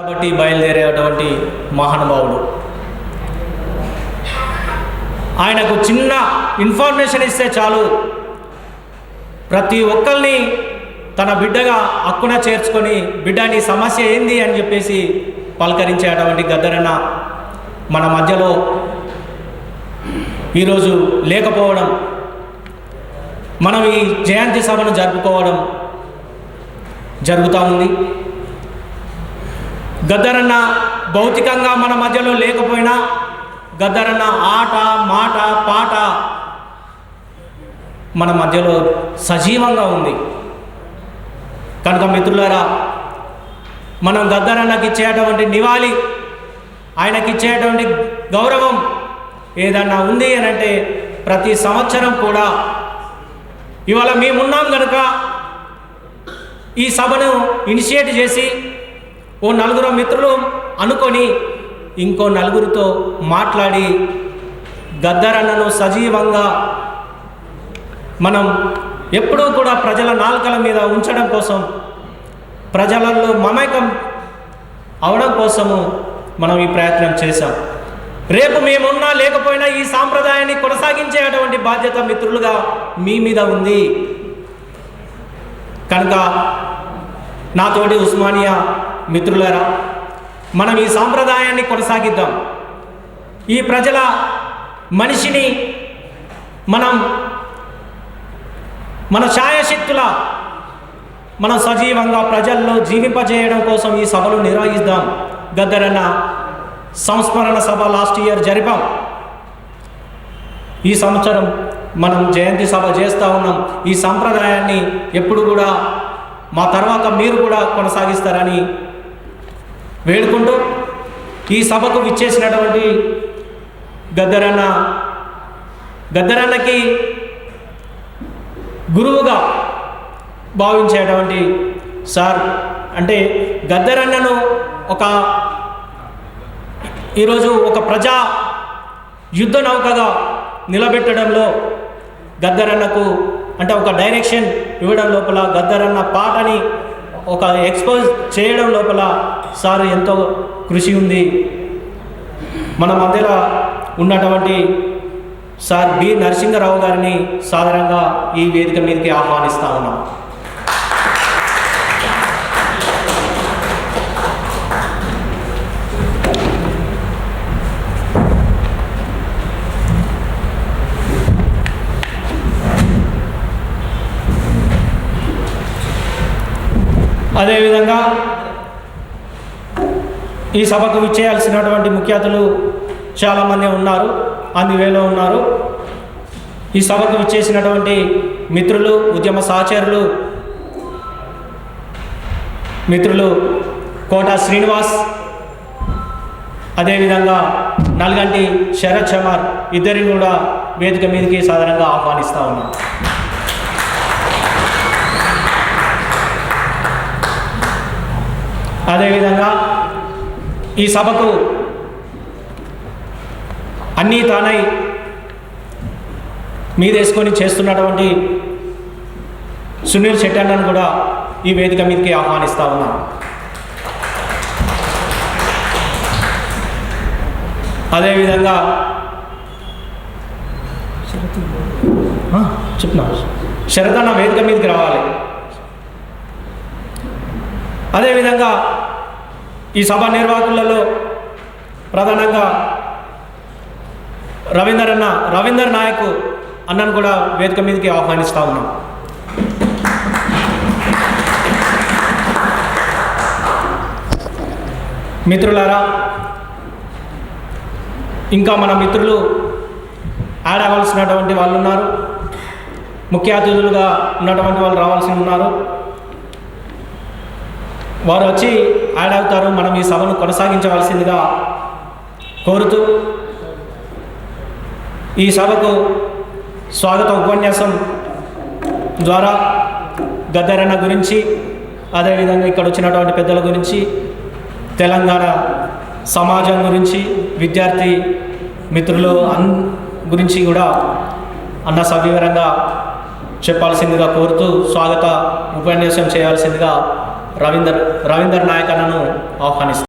కాబట్టి బయలుదేరేటువంటి మహానుభావుడు. ఆయనకు చిన్న ఇన్ఫర్మేషన్ ఇస్తే చాలు. ప్రతి ఒక్కరిని తన బిడ్డగా హక్కున చేర్చుకొని బిడ్డ నీ సమస్య ఏంది? అని చెప్పేసి పలకరించేటువంటి గద్దరన్న మన మధ్యలో ఈరోజు లేకపోవడం మనం ఈ జయంతి సభను జరుపుకోవడం జరుగుతూ ఉంది. గద్దరన్న భౌతికంగా మన మధ్యలో లేకపోయినా గద్దరన్న ఆట మాట పాట మన మధ్యలో సజీవంగా ఉంది. కనుక మిత్రులారా మనం గద్దరన్నకి ఇచ్చేటువంటి నివాళి ఆయనకి ఇచ్చేటువంటి గౌరవం ఏదన్నా ఉంది అని అంటే ప్రతి సంవత్సరం కూడా ఇవాళ మేమున్నాం కనుక ఈ సభను ఇనిషియేట్ చేసి ఓ నలుగురు మిత్రులు అనుకొని ఇంకో నలుగురితో మాట్లాడి గద్దరన్నను సజీవంగా మనం ఎప్పుడూ కూడా ప్రజల నాలుకల మీద ఉంచడం కోసం ప్రజలలో మమేకం అవడం కోసము మనం ఈ ప్రయత్నం చేశాం. రేపు మేమున్నా లేకపోయినా ఈ సాంప్రదాయాన్ని కొనసాగించేటువంటి బాధ్యత మిత్రులుగా మీ మీద ఉంది. కనుక నాతోటి ఉస్మానియా మిత్రులారా మనం ఈ సాంప్రదాయాన్ని కొనసాగిద్దాం. ఈ ప్రజల మనిషిని మనం మన ఛాయశక్తుల మనం సజీవంగా ప్రజల్లో జీవింపజేయడం కోసం ఈ సభలు నిర్వహిద్దాం. గద్దరన్న సంస్మరణ సభ లాస్ట్ ఇయర్ జరిపాం. ఈ సంవత్సరం మనం జయంతి సభ చేస్తూ ఉన్నాం. ఈ సంప్రదాయాన్ని ఎప్పుడు కూడా మా తర్వాత మీరు కూడా కొనసాగిస్తారని వేడుకుంటూ ఈ సభకు విచ్చేసినటువంటి గద్దరన్న గద్దరన్నకి గురువుగా భావించేటువంటి సార్ అంటే గద్దరన్నను ఒక ఈరోజు ఒక ప్రజా యుద్ధ నౌకగా నిలబెట్టడంలో గద్దరన్నకు అంటే ఒక డైరెక్షన్ ఇవ్వడం లోపల గద్దరన్న పాటని ఒక ఎక్స్పోజ్ చేయడం లోపల సార్ ఎంతో కృషి ఉంది. మన మధ్యలో ఉన్నటువంటి సార్ బి నరసింహరావు గారిని సాధారణంగా ఈ వేదిక మీదకి ఆహ్వానిస్తా ఉన్నాం. అదేవిధంగా ఈ సభకు విచ్చేయాల్సినటువంటి ముఖ్య చాలామంది ఉన్నారు అందువేలో ఉన్నారు. ఈ సభకు విచ్చేసినటువంటి మిత్రులు ఉద్యమ సహచరులు మిత్రులు కోట శ్రీనివాస్ అదేవిధంగా నల్గంటి శరత్ చమార్ ఇద్దరిని కూడా వేదిక మీదకి సాధారణంగా ఆహ్వానిస్తూ ఉన్నాం. అదేవిధంగా ఈ సభకు అన్నీ తానై మీదేసుకొని చేస్తున్నటువంటి సునీల్ శెట్టి అన్నను కూడా ఈ వేదిక మీదకి ఆహ్వానిస్తా ఉన్నాం అదేవిధంగా చెప్తున్నా. శరదన్న వేదిక మీదకి రావాలి. అదేవిధంగా ఈ సభ నిర్వాహకులలో ప్రధానంగా రవీందర్ అన్న రవీందర్ నాయక్ అన్నను కూడా వేదిక మీదకి ఆహ్వానిస్తూ ఉన్నాం. మిత్రులారా ఇంకా మన మిత్రులు యాడ్ అవ్వాల్సినటువంటి వాళ్ళు ఉన్నారు ముఖ్య అతిథులుగా ఉన్నటువంటి వాళ్ళు రావాల్సి ఉన్నారు. వారు వచ్చి యాడ్ అవుతారు మనం ఈ సభను కొనసాగించవలసిందిగా కోరుతూ ఈ సభకు స్వాగత ఉపన్యాసం ద్వారా గద్దరన్న గురించి అదేవిధంగా ఇక్కడ వచ్చినటువంటి పెద్దల గురించి తెలంగాణ సమాజం గురించి విద్యార్థి మిత్రులు అన్ గురించి కూడా అన్న సవివరంగా చెప్పాల్సిందిగా కోరుతూ స్వాగత ఉపన్యాసం చేయాల్సిందిగా రవీందర్ రవీందర్ నాయక్ అన్నను ఆహ్వానిస్తాను